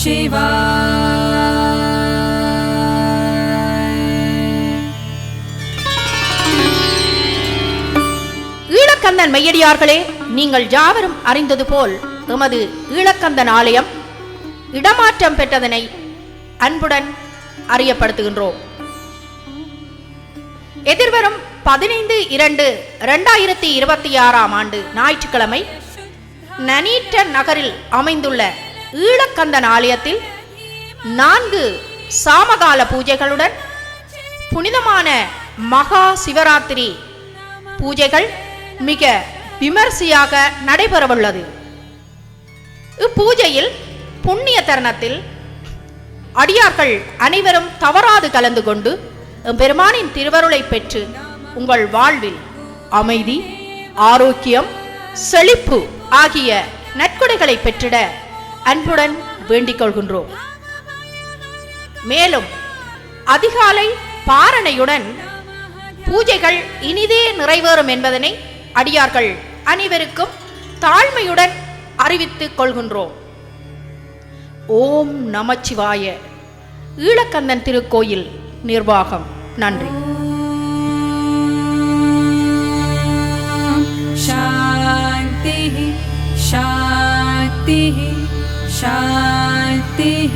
சிவா ஈழக்கந்தன் மெய்யடியார்களே நீங்கள் யாவரும் அறிந்தது போல் எமது ஈழக்கந்தன் ஆலயம் இடமாற்றம் பெற்றதனை அன்புடன் அறியப்படுத்துகின்றோம். எதிர்வரும் பதினைந்து இரண்டு இரண்டாயிரத்தி இருபத்தி ஆறாம் ஆண்டு ஞாயிற்றுக்கிழமை நனீட்ட நகரில் அமைந்துள்ள ஈழக்கந்தன் ஆலயத்தில் நான்கு சாமகால பூஜைகளுடன் புனிதமான மகா சிவராத்திரி பூஜைகள் மிக விமர்சையாக நடைபெறவுள்ளது. இப்பூஜையில் புண்ணிய தருணத்தில் அடியார்கள் அனைவரும் தவறாது கலந்து கொண்டு பெருமானின் திருவருளை பெற்று உங்கள் வாழ்வில் அமைதி ஆரோக்கியம் செழிப்பு ஆகிய நற்கொடைகளை பெற்றிட அன்புடன் வேண்டிக் கொள்கின்றோம். மேலும் அதிகாலை பாரணையுடன் பூஜைகள் இனிதே நிறைவேறும் என்பதனை அடியார்கள் அனைவருக்கும் தாழ்மையுடன் அறிவித்துக் கொள்கின்றோம். ஓம் நமச்சிவாய. ஈழக்கந்தன் திருக்கோயில் நிர்வாகம். நன்றி. சாந்தி. சாந்தி. शान्तिः